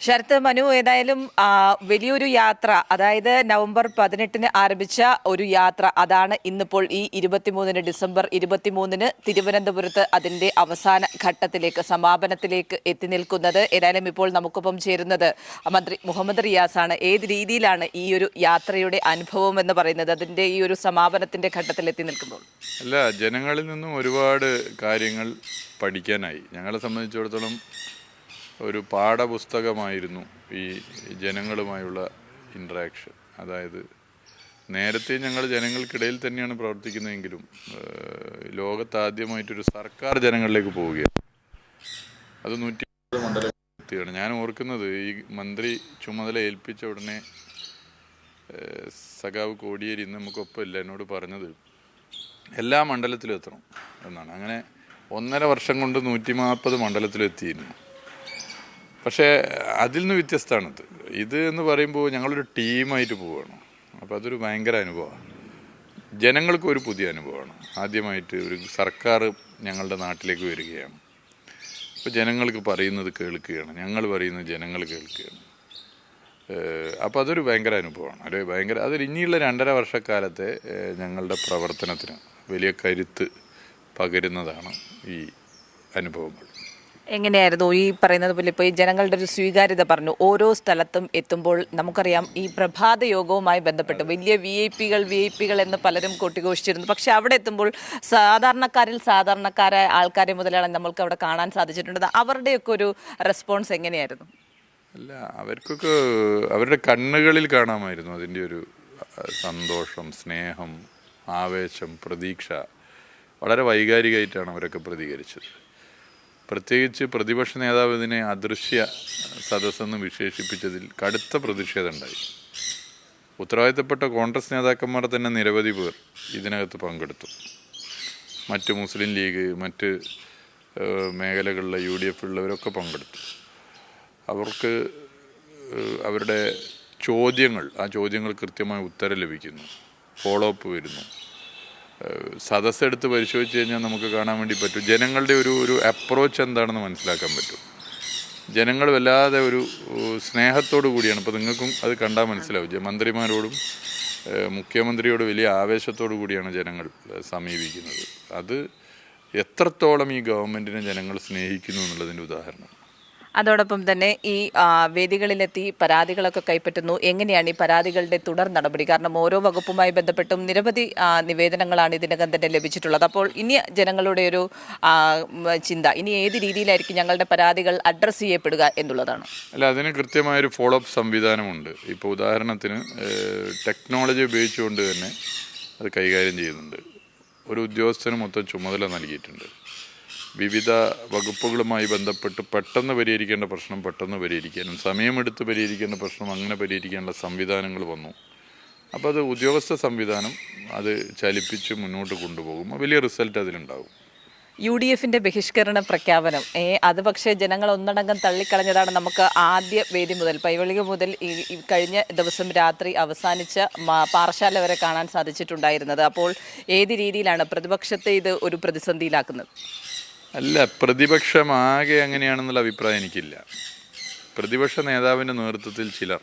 ശരത്ത് മനു ഏതായാലും വലിയൊരു യാത്ര അതായത് നവംബർ പതിനെട്ടിന് ആരംഭിച്ച ഒരു യാത്ര അതാണ് ഇന്നിപ്പോൾ ഈ ഇരുപത്തിമൂന്നിന് ഡിസംബർ ഇരുപത്തിമൂന്നിന് തിരുവനന്തപുരത്ത് അതിന്റെ അവസാന ഘട്ടത്തിലേക്ക് സമാപനത്തിലേക്ക് എത്തി നിൽക്കുന്നത്. ഏതായാലും ഇപ്പോൾ നമുക്കൊപ്പം ചേരുന്നത് മന്ത്രി മുഹമ്മദ് റിയാസാണ്. ഏത് രീതിയിലാണ് ഈ ഒരു യാത്രയുടെ അനുഭവം എന്ന് പറയുന്നത്? അതിന്റെ ഈ ഒരു സമാപനത്തിന്റെ ഘട്ടത്തിൽ എത്തി നിൽക്കുമ്പോൾ. അല്ല ജനങ്ങളിൽ നിന്നും ഒരുപാട് കാര്യങ്ങൾ പഠിക്കാനായി. ഞങ്ങളെ സംബന്ധിച്ചിടത്തോളം ഒരു പാഠപുസ്തകമായിരുന്നു ഈ ജനങ്ങളുമായുള്ള ഇൻട്രാക്ഷൻ അതായത് നേരത്തെ ഞങ്ങൾ ജനങ്ങൾക്കിടയിൽ തന്നെയാണ് പ്രവർത്തിക്കുന്നതെങ്കിലും ലോകത്താദ്യമായിട്ടൊരു സർക്കാർ ജനങ്ങളിലേക്ക് പോവുകയാണ്. അത് നൂറ്റി മണ്ഡലത്തിയാണ് ഞാൻ ഓർക്കുന്നത് ഈ മന്ത്രി ചുമതല ഏൽപ്പിച്ച ഉടനെ സഖാവ് കോടിയേരി ഇന്ന് നമുക്കൊപ്പമില്ല എന്നോട് പറഞ്ഞത് എല്ലാ മണ്ഡലത്തിലും എത്തണം എന്നാണ്. അങ്ങനെ ഒന്നര വർഷം കൊണ്ട് നൂറ്റി നാൽപ്പത് മണ്ഡലത്തിലും എത്തിയിരുന്നു പക്ഷേ അതിൽ നിന്ന് വ്യത്യസ്തമാണിത്. ഇത് എന്ന് പറയുമ്പോൾ ഞങ്ങളൊരു ടീമായിട്ട് പോവുകയാണ് അപ്പോൾ അതൊരു ഭയങ്കര അനുഭവമാണ്. ജനങ്ങൾക്ക് ഒരു പുതിയ അനുഭവമാണ്. ആദ്യമായിട്ട് ഒരു സർക്കാർ ഞങ്ങളുടെ നാട്ടിലേക്ക് വരികയാണ്. അപ്പോൾ ജനങ്ങൾക്ക് പറയുന്നത് കേൾക്കുകയാണ്. ഞങ്ങൾ പറയുന്നത് ജനങ്ങൾ കേൾക്കുകയാണ്. അപ്പോൾ അതൊരു ഭയങ്കര അനുഭവമാണ്. ഒരു ഭയങ്കര അതൊരു ഇനിയുള്ള രണ്ടര വർഷക്കാലത്തെ ഞങ്ങളുടെ പ്രവർത്തനത്തിന് വലിയ കരുത്ത് പകരുന്നതാണ് ഈ അനുഭവങ്ങൾ. എങ്ങനെയായിരുന്നു ഈ പറയുന്നത് പോലെ ഇപ്പോൾ ഈ ജനങ്ങളുടെ ഒരു സ്വീകാര്യത പറഞ്ഞു. ഓരോ സ്ഥലത്തും എത്തുമ്പോൾ നമുക്കറിയാം ഈ പ്രഭാത യോഗവുമായി ബന്ധപ്പെട്ട് വലിയ വി ഐ പികൾ വി ഐ പികൾ എന്ന് പലരും കൊട്ടിഘോഷിച്ചിരുന്നു. പക്ഷേ അവിടെ എത്തുമ്പോൾ സാധാരണക്കാരിൽ സാധാരണക്കാരായ ആൾക്കാരെ മുതലാണ് നമ്മൾക്ക് അവിടെ കാണാൻ സാധിച്ചിട്ടുണ്ട് അവരുടെയൊക്കെ ഒരു റെസ്പോൺസ് എങ്ങനെയായിരുന്നു? അല്ല അവർക്കൊക്കെ അവരുടെ കണ്ണുകളിൽ കാണാമായിരുന്നു അതിന്റെ ഒരു സന്തോഷം സ്നേഹം ആവേശം പ്രതീക്ഷ. വളരെ വൈകാരികമായിട്ടാണ് അവരൊക്കെ പ്രതികരിച്ചത്. പ്രത്യേകിച്ച് പ്രതിപക്ഷ നേതാവ് ഇതിനെ അദൃശ്യ സദസ്സെന്ന് വിശേഷിപ്പിച്ചതിൽ കടുത്ത പ്രതിഷേധം ഉണ്ടായി. ഉത്തരവാദിത്തപ്പെട്ട കോൺഗ്രസ് നേതാക്കന്മാർ തന്നെ നിരവധി പേർ ഇതിനകത്ത് പങ്കെടുത്തു. മറ്റ് മുസ്ലിം ലീഗ് മറ്റ് മേഖലകളിലെ യു ഡി എഫ് ഉള്ളവരൊക്കെ പങ്കെടുത്തു. അവർക്ക് അവരുടെ ചോദ്യങ്ങൾ ആ ചോദ്യങ്ങൾ കൃത്യമായ ഉത്തരം ലഭിക്കുന്നു. ഫോളോ അപ്പ് വരുന്നു. സദസ്സെടുത്ത് പരിശോധിച്ച് കഴിഞ്ഞാൽ നമുക്ക് കാണാൻ വേണ്ടി പറ്റും. ജനങ്ങളുടെ ഒരു ഒരു അപ്രോച്ച് എന്താണെന്ന് മനസ്സിലാക്കാൻ പറ്റും. ജനങ്ങൾ വല്ലാതെ ഒരു സ്നേഹത്തോടു കൂടിയാണ്. ഇപ്പോൾ നിങ്ങൾക്കും അത് കണ്ടാൽ മനസ്സിലാവും. മന്ത്രിമാരോടും മുഖ്യമന്ത്രിയോട് വലിയ ആവേശത്തോടു കൂടിയാണ് ജനങ്ങൾ സമീപിക്കുന്നത്. അത് എത്രത്തോളം ഈ ഗവൺമെന്റിനെ ജനങ്ങൾ സ്നേഹിക്കുന്നു എന്നുള്ളതിന്റെ ഉദാഹരണം. അതോടൊപ്പം തന്നെ ഈ വേദികളിലെത്തി പരാതികളൊക്കെ കൈപ്പറ്റുന്നു. എങ്ങനെയാണ് ഈ പരാതികളുടെ തുടർ നടപടി? കാരണം ഓരോ വകുപ്പുമായി ബന്ധപ്പെട്ടും നിരവധി നിവേദനങ്ങളാണ് ഇതിനകം തന്നെ ലഭിച്ചിട്ടുള്ളത്. അപ്പോൾ ഇനി ജനങ്ങളുടെ ഒരു ചിന്ത ഇനി ഏത് രീതിയിലായിരിക്കും ഞങ്ങളുടെ പരാതികൾ അഡ്രസ്സ് ചെയ്യപ്പെടുക എന്നുള്ളതാണ്. അല്ല അതിന് കൃത്യമായൊരു ഫോളോ അപ്പ് സംവിധാനമുണ്ട്. ഇപ്പോൾ ഉദാഹരണത്തിന് ടെക്നോളജി ഉപയോഗിച്ചുകൊണ്ട് തന്നെ അത് കൈകാര്യം ചെയ്യുന്നുണ്ട്. ഒരു ഉദ്യോഗസ്ഥന് മൊത്തം ചുമതല നൽകിയിട്ടുണ്ട്. വിവിധ വകുപ്പുകളുമായി ബന്ധപ്പെട്ട് പെട്ടെന്ന് പരിഹരിക്കേണ്ട പ്രശ്നം പെട്ടെന്ന് പരിഹരിക്കാനും സമയമെടുത്ത് പരിഹരിക്കേണ്ട പ്രശ്നം അങ്ങനെ പരിഹരിക്കാനുള്ള സംവിധാനങ്ങൾ വന്നു. അപ്പോൾ അത് ഉദ്യോഗസ്ഥ സംവിധാനം അത് ചലിപ്പിച്ച് മുന്നോട്ട് കൊണ്ടുപോകും. വലിയ റിസൾട്ട് അതിലുണ്ടാകും. യു ഡി എഫിന്റെ ബഹിഷ്കരണ പ്രഖ്യാപനം. ഏ അത് പക്ഷേ ജനങ്ങൾ ഒന്നടങ്കം തള്ളിക്കളഞ്ഞതാണ് നമുക്ക് ആദ്യ വേദി മുതൽ. പൈവളിക മുതൽ ഈ കഴിഞ്ഞ ദിവസം രാത്രി അവസാനിച്ച പാറശാല വരെ കാണാൻ സാധിച്ചിട്ടുണ്ടായിരുന്നത്. അപ്പോൾ ഏത് രീതിയിലാണ് പ്രതിപക്ഷത്തെ ഇത് ഒരു പ്രതിസന്ധിയിലാക്കുന്നത്? അല്ല പ്രതിപക്ഷമാകെ അങ്ങനെയാണെന്നുള്ള അഭിപ്രായം എനിക്കില്ല. പ്രതിപക്ഷ നേതാവിന്റെ നേതൃത്വത്തിൽ ചിലർ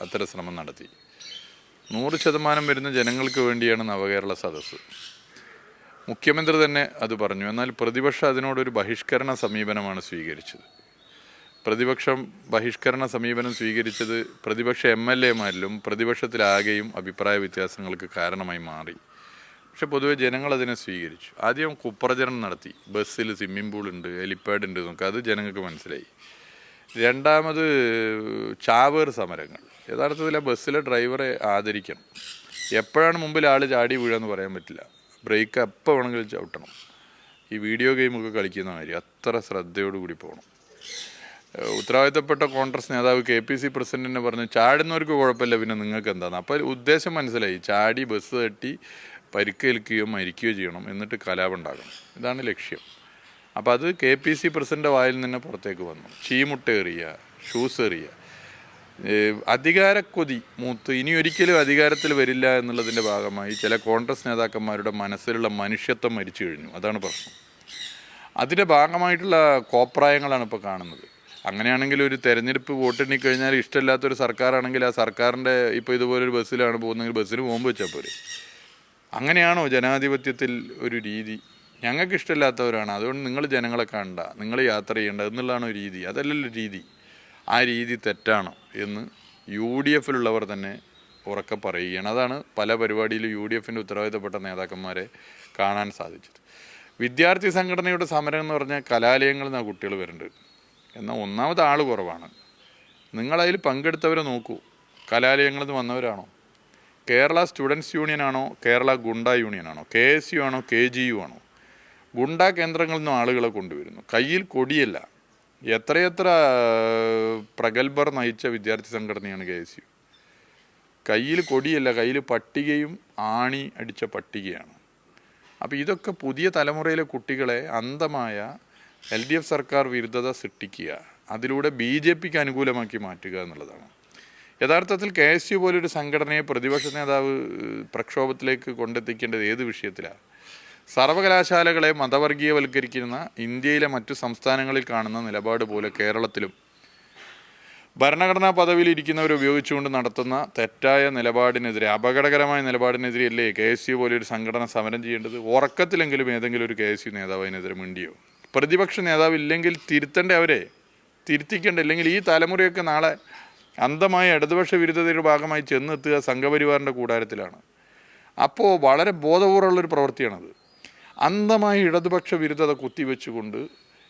അത്തരം ശ്രമം നടത്തി. നൂറ് ശതമാനം വരുന്ന ജനങ്ങൾക്ക് വേണ്ടിയാണ് നവകേരള സദസ്സ്. മുഖ്യമന്ത്രി തന്നെ അത് പറഞ്ഞു. എന്നാൽ പ്രതിപക്ഷം അതിനോടൊരു ബഹിഷ്കരണ സമീപനമാണ് സ്വീകരിച്ചത്. പ്രതിപക്ഷം ബഹിഷ്കരണ സമീപനം സ്വീകരിച്ചത് പ്രതിപക്ഷ എം എൽ എമാരിലും പ്രതിപക്ഷത്തിലാകെയും അഭിപ്രായ വ്യത്യാസങ്ങൾക്ക് കാരണമായി മാറി. പക്ഷെ പൊതുവെ ജനങ്ങൾ അതിനെ സ്വീകരിച്ചു. ആദ്യം കുപ്രചരണം നടത്തി. ബസ്സിൽ സ്വിമ്മിംഗ് പൂൾ ഉണ്ട് ഹെലിപ്പാഡ് ഉണ്ട് എന്നൊക്കെ. അത് ജനങ്ങൾക്ക് മനസ്സിലായി. രണ്ടാമത് ചാവേർ സമരങ്ങൾ. യഥാർത്ഥത്തിൽ ആ ബസ്സിലെ ഡ്രൈവറെ ആദരിക്കണം. എപ്പോഴാണ് മുമ്പിൽ ആൾ ചാടി വീഴാന്ന് പറയാൻ പറ്റില്ല. ബ്രേക്ക് എപ്പോൾ വേണമെങ്കിലും ചവിട്ടണം. ഈ വീഡിയോ ഗെയിമൊക്കെ കളിക്കുന്ന മാതിരി അത്ര ശ്രദ്ധയോടുകൂടി പോകണം. ഉത്തരവാദിത്തപ്പെട്ട കോൺഗ്രസ് നേതാവ് കെ പി സി പ്രസിഡന്റിനെ പറഞ്ഞു ചാടുന്നവർക്ക് കുഴപ്പമില്ല പിന്നെ നിങ്ങൾക്ക് എന്താണ് അപ്പോൾ ഉദ്ദേശം മനസ്സിലായി. ചാടി ബസ് തട്ടി പരിക്കേൽക്കുകയോ മരിക്കുകയോ ചെയ്യണം എന്നിട്ട് കലാപം ഉണ്ടാകണം. ഇതാണ് ലക്ഷ്യം. അപ്പോൾ അത് കെ പി സി പ്രസിഡന്റ് വായിൽ നിന്ന് പുറത്തേക്ക് വന്നു. ചീമുട്ട എറിയുക ഷൂസ് എറിയ അധികാര അധികാരക്കൊതി മൂത്ത് ഇനി ഒരിക്കലും അധികാരത്തിൽ വരില്ല എന്നുള്ളതിന്റെ ഭാഗമായി ചില കോൺഗ്രസ് നേതാക്കന്മാരുടെ മനസ്സിലുള്ള മനുഷ്യത്വം മരിച്ചു കഴിഞ്ഞു. അതാണ് പ്രശ്നം. അതിന്റെ ഭാഗമായിട്ടുള്ള കോപ്രായങ്ങളാണ് ഇപ്പോൾ കാണുന്നത്. അങ്ങനെയാണെങ്കിൽ ഒരു തെരഞ്ഞെടുപ്പ് വോട്ടെണ്ണിക്കഴിഞ്ഞാൽ ഇഷ്ടമില്ലാത്തൊരു സർക്കാരാണെങ്കിൽ ആ സർക്കാരിന്റെ ഇപ്പോൾ ഇതുപോലൊരു ബസ്സിലാണ് പോകുന്നതെങ്കിൽ ബസ്സിന് പോകുമ്പോൾ വെച്ചാൽ പോരെ. അങ്ങനെയാണോ ജനാധിപത്യത്തിൽ ഒരു രീതി? ഞങ്ങൾക്ക് ഇഷ്ടമില്ലാത്തവരാണ് അതുകൊണ്ട് നിങ്ങൾ ജനങ്ങളെ കാണണ്ട നിങ്ങൾ യാത്ര ചെയ്യേണ്ട എന്നുള്ളതാണ് രീതി. അതല്ലല്ലോ രീതി. ആ രീതി തെറ്റാണ് എന്ന് യു ഡി എഫിലുള്ളവർ തന്നെ ഉറക്കെ പറയുകയാണ്. അതാണ് പല പരിപാടിയിലും യു ഡി എഫിന്റെ ഉത്തരവാദിത്തപ്പെട്ട നേതാക്കന്മാരെ കാണാൻ സാധിച്ചത്. വിദ്യാർത്ഥി സംഘടനയുടെ സമരം എന്ന് പറഞ്ഞാൽ കലാലയങ്ങളിൽ നിന്നാണ് കുട്ടികൾ വരുന്നുണ്ട് എന്നാൽ ഒന്നാമത് ആൾ കുറവാണ്. നിങ്ങളതിൽ പങ്കെടുത്തവരെ നോക്കൂ. കലാലയങ്ങളിൽ നിന്ന് വന്നവരാണോ? കേരള സ്റ്റുഡൻസ് യൂണിയൻ ആണോ കേരള ഗുണ്ട യൂണിയൻ ആണോ കെ എസ് യു ആണോ കെ ജി യു ആണോ? ഗുണ്ട കേന്ദ്രങ്ങളിൽ നിന്നും ആളുകളെ കൊണ്ടുവരുന്നു. കയ്യിൽ കൊടിയല്ല. എത്രയെത്ര പ്രഗത്ഭർ നയിച്ച വിദ്യാർത്ഥി സംഘടനയാണ് കെ എസ് യു. കയ്യിൽ കൊടിയല്ല കയ്യിൽ പട്ടികയും ആണി അടിച്ച പട്ടികയാണ്. അപ്പോൾ ഇതൊക്കെ പുതിയ തലമുറയിലെ കുട്ടികളെ അന്ധമായ എൽ ഡി എഫ് സർക്കാർ വിരുദ്ധത സൃഷ്ടിക്കുക അതിലൂടെ ബി ജെ പിക്ക് അനുകൂലമാക്കി മാറ്റുക എന്നുള്ളതാണ്. യഥാർത്ഥത്തിൽ കെ എസ് യു പോലൊരു സംഘടനയെ പ്രതിപക്ഷ നേതാവ് പ്രക്ഷോഭത്തിലേക്ക് കൊണ്ടെത്തിക്കേണ്ടത് ഏത് വിഷയത്തിലാണ് സർവകലാശാലകളെ മതവർഗീയവൽക്കരിക്കുന്ന ഇന്ത്യയിലെ മറ്റു സംസ്ഥാനങ്ങളിൽ കാണുന്ന നിലപാട് പോലെ കേരളത്തിലും ഭരണഘടനാ പദവിയിൽ ഇരിക്കുന്നവർ ഉപയോഗിച്ചുകൊണ്ട് നടത്തുന്ന തെറ്റായ നിലപാടിനെതിരെ അപകടകരമായ നിലപാടിനെതിരെയല്ലേ കെ എസ് യു പോലൊരു സംഘടന സമരം ചെയ്യേണ്ടത്? ഉറക്കത്തിലെങ്കിലും ഏതെങ്കിലും ഒരു കെ എസ് യു നേതാവ് അതിനെതിരെ മിണ്ടിയോ? പ്രതിപക്ഷ നേതാവ് ഇല്ലെങ്കിൽ തിരുത്തേണ്ട അവരെ തിരുത്തിക്കേണ്ട അല്ലെങ്കിൽ ഈ തലമുറയൊക്കെ നാളെ അന്ധമായ ഇടതുപക്ഷ വിരുദ്ധതയുടെ ഭാഗമായി ചെന്നെത്തുക സംഘപരിവാറിന്റെ കൂടാരത്തിലാണ്. അപ്പോൾ വളരെ ബോധപൂർവമുള്ളൊരു പ്രവൃത്തിയാണത്. അന്ധമായ ഇടതുപക്ഷ വിരുദ്ധത കുത്തിവെച്ചുകൊണ്ട്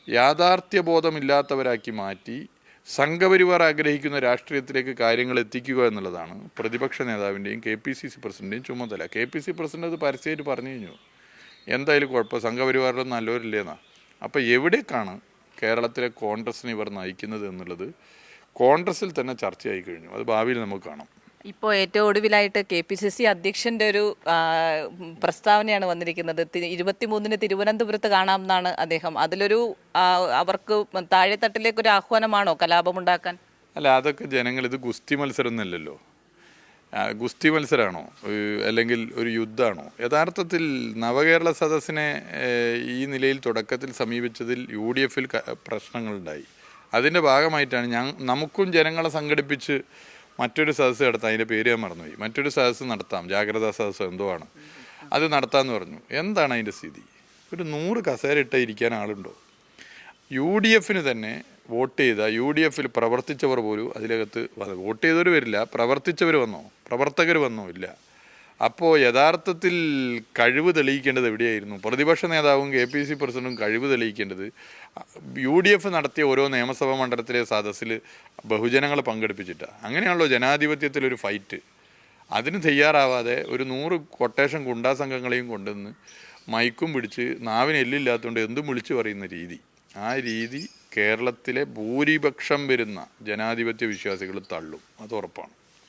യാഥാർത്ഥ്യബോധമില്ലാത്തവരാക്കി മാറ്റി സംഘപരിവാർ ആഗ്രഹിക്കുന്ന രാഷ്ട്രീയത്തിലേക്ക് കാര്യങ്ങൾ എത്തിക്കുക എന്നുള്ളതാണ് പ്രതിപക്ഷ നേതാവിന്റെയും കെ പി സി സി പ്രസിഡന്റെയും ചുമതല. കെ പി സി പ്രസിഡന്റ് അത് പരസ്യമായിട്ട് പറഞ്ഞു കഴിഞ്ഞു. എന്തായാലും കുഴപ്പം സംഘപരിവാറിലൊന്നും നല്ലവരില്ലേന്നാ. അപ്പോൾ എവിടേക്കാണ് കേരളത്തിലെ കോൺഗ്രസിനെ ഇവർ നയിക്കുന്നത് എന്നുള്ളത് കോൺഗ്രസിൽ തന്നെ ചർച്ചയായി കഴിഞ്ഞു. അത് ഭാവിയിൽ നമുക്ക് കാണാം. ഇപ്പോൾ ഏറ്റവും ഒടുവിലായിട്ട് കെ പി സി സി അധ്യക്ഷന്റെ ഒരു പ്രസ്താവനയാണ് വന്നിരിക്കുന്നത്. ഇരുപത്തിമൂന്നിന് തിരുവനന്തപുരത്ത് കാണാമെന്നാണ് അദ്ദേഹം. അതിലൊരു അവർക്ക് താഴെത്തട്ടിലേക്ക് ഒരു ആഹ്വാനമാണോ കലാപമുണ്ടാക്കാൻ? അല്ല അതൊക്കെ ജനങ്ങൾ ഇത് ഗുസ്തി മത്സരം ഒന്നുമില്ലല്ലോ ഗുസ്തി മത്സരമാണോ? അല്ലെങ്കിൽ ഒരു യുദ്ധമാണോ? യഥാർത്ഥത്തിൽ നവകേരള സദസ്സിനെ ഈ നിലയിൽ തുടക്കത്തിൽ സമീപിച്ചതിൽ യു ഡി എഫിൽ പ്രശ്നങ്ങളുണ്ടായി. അതിന്റെ ഭാഗമായിട്ടാണ് ഞാൻ നമുക്കും ജനങ്ങളെ സംഘടിപ്പിച്ച് മറ്റൊരു സദസ്സ് നടത്താം. അതിന്റെ പേര് ഞാൻ മറന്നുപോയി. മറ്റൊരു സദസ്സ് നടത്താം. ജാഗ്രതാ സദസ്സ് എന്തോ ആണ്. അത് നടത്താമെന്ന് പറഞ്ഞു. എന്താണ് അതിന്റെ സ്ഥിതി? ഒരു നൂറ് കസേര ഇട്ട ഇരിക്കാൻ ആളുണ്ടോ? യു ഡി എഫിന് തന്നെ വോട്ട് ചെയ്ത യു ഡി എഫിൽ പ്രവർത്തിച്ചവർ പോലും അതിലകത്ത് വോട്ട് ചെയ്തവർ വരില്ല. പ്രവർത്തിച്ചവർ വന്നോ? പ്രവർത്തകർ വന്നോ? ഇല്ല. അപ്പോൾ യഥാർത്ഥത്തിൽ കഴിവ് തെളിയിക്കേണ്ടത് എവിടെയായിരുന്നു? പ്രതിപക്ഷ നേതാവും കെ പി സി പ്രസിഡന്റും കഴിവ് തെളിയിക്കേണ്ടത് യു ഡി എഫ് നടത്തിയ ഓരോ നിയമസഭാ മണ്ഡലത്തിലെ സദസ്സിൽ ബഹുജനങ്ങളെ പങ്കെടുപ്പിച്ചിട്ടാണ് അങ്ങനെയാണല്ലോ ജനാധിപത്യത്തിലൊരു ഫൈറ്റ്. അതിന് തയ്യാറാവാതെ ഒരു നൂറ് കൊട്ടേഷൻ ഗുണ്ടാ സംഘങ്ങളെയും കൊണ്ടുവന്ന് മൈക്കും പിടിച്ച് നാവിന് എല്ലില്ലാത്തതുകൊണ്ട് എന്തും വിളിച്ചു പറയുന്ന രീതി. ആ രീതി കേരളത്തിലെ ഭൂരിപക്ഷം വരുന്ന ജനാധിപത്യ വിശ്വാസികൾ തള്ളും. അത് ഉറപ്പാണ്.